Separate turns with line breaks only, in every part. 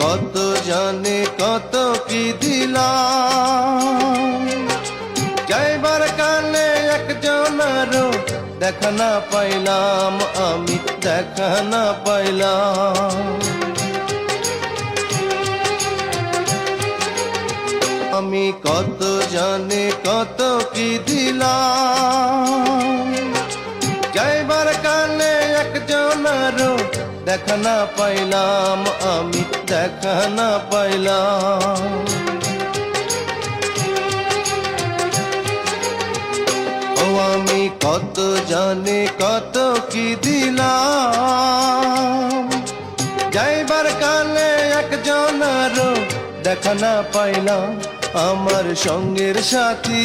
কত জানে কত কি দিলাম। যাইবার কালে একজনারও দেখা না পাইলাম, আমি দেখা না পাইলাম। আমি কত জানে কত কি দিলাম। একজনারও দেখা না পাইলাম, আমি দেখা না পাইলাম। ও আমি কত জানে কত কি দিলাম। যাইবার কালে একজনারও দেখা না পাইলাম, আমার সঙ্গের সাথী।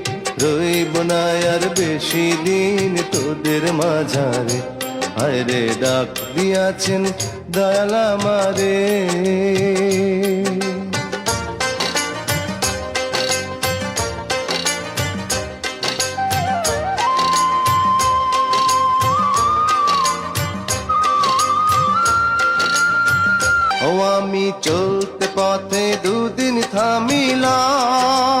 আর বেশি দিন তোদের মাঝারে। হায় রে, ডাক দিয়াছেন দয়ালা মারে ও আমি চলতে পথে দুদিন থামিলাম।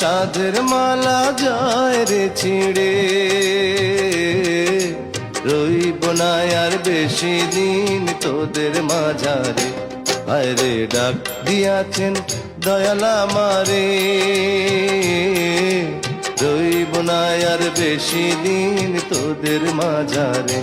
সাধের মালা যায় রে ছিড়ে। রইব না আর বেশি দিন তোদের মাঝারে। হায় রে ডাক দিয়াছেন দয়ালা মারে রইব না আর বেশি দিন তোদের মাঝারে।